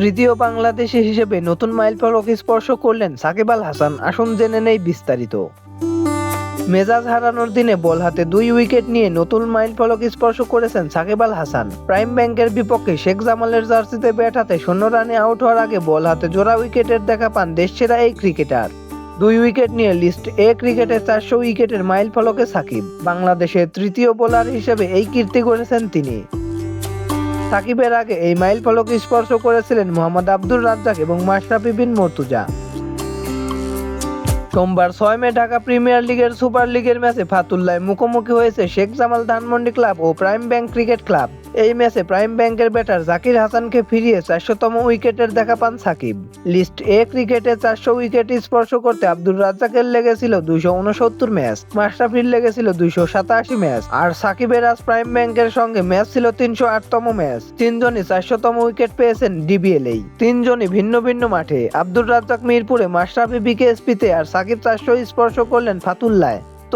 তৃতীয় বাংলাদেশি হিসেবে নতুন মাইলফলক স্পর্শ করলেন সাকিব আল হাসান। আসুন জেনে নেই বিস্তারিত। মেজাজ হারানোর দিনে বল হাতে দুই উইকেট নিয়ে নতুন মাইলফলক স্পর্শ করেছেন সাকিব আল হাসান। প্রাইম ব্যাংকের বিপক্ষে শেখ জামালের জার্সিতে ব্যাট হাতে শূন্য রানে আউট হওয়ার আগে বল হাতে জোড়া উইকেটের দেখা পান দেশসেরা এই ক্রিকেটার। দুই উইকেট নিয়ে লিস্ট এ ক্রিকেটে চারশো উইকেটের মাইল ফলকে সাকিব। বাংলাদেশের তৃতীয় বোলার হিসেবে এই কীর্তি করেছেন তিনি। সাকিবের আগে এই মাইল ফলক স্পর্শ করেছিলেন মোহাম্মদ আব্দুর রাজ্জাক এবং মাশরাফি বিন মর্তুজা। সোমবার ছয় মে ঢাকা প্রিমিয়ার লিগের সুপার লিগের ম্যাচে ফাতুল্লায় মুখোমুখি হয়েছে শেখ জামাল ধানমন্ডি ক্লাব ও প্রাইম ব্যাংক ক্রিকেট ক্লাব। এই ম্যাচে প্রাইম ব্যাংকের ব্যাটার জাকির হাসানকে ফিরিয়ে চারশোতম উইকেটের দেখা পান সাকিব। লিস্ট এ ক্রিকেটে চারশো উইকেট স্পর্শ করতে আব্দুর রাজ্জাকের লেগেছিল দুইশো উনসত্তর ম্যাচ, মাশরাফির লেগেছিল দুইশো সাতাশি ম্যাচ, আর সাকিবের আজ প্রাইম ব্যাংকের সঙ্গে ম্যাচ ছিল তিনশো আটতম ম্যাচ। তিনজনই চারশোতম উইকেট পেয়েছেন ডিবিএলএই তিনজনই ভিন্ন ভিন্ন মাঠে। আব্দুর রাজ্জাক মিরপুরে মাশরাফি বিকেএসপিতে আর সাকিব চারশো স্পর্শ করলেন ফাতুল্লায়।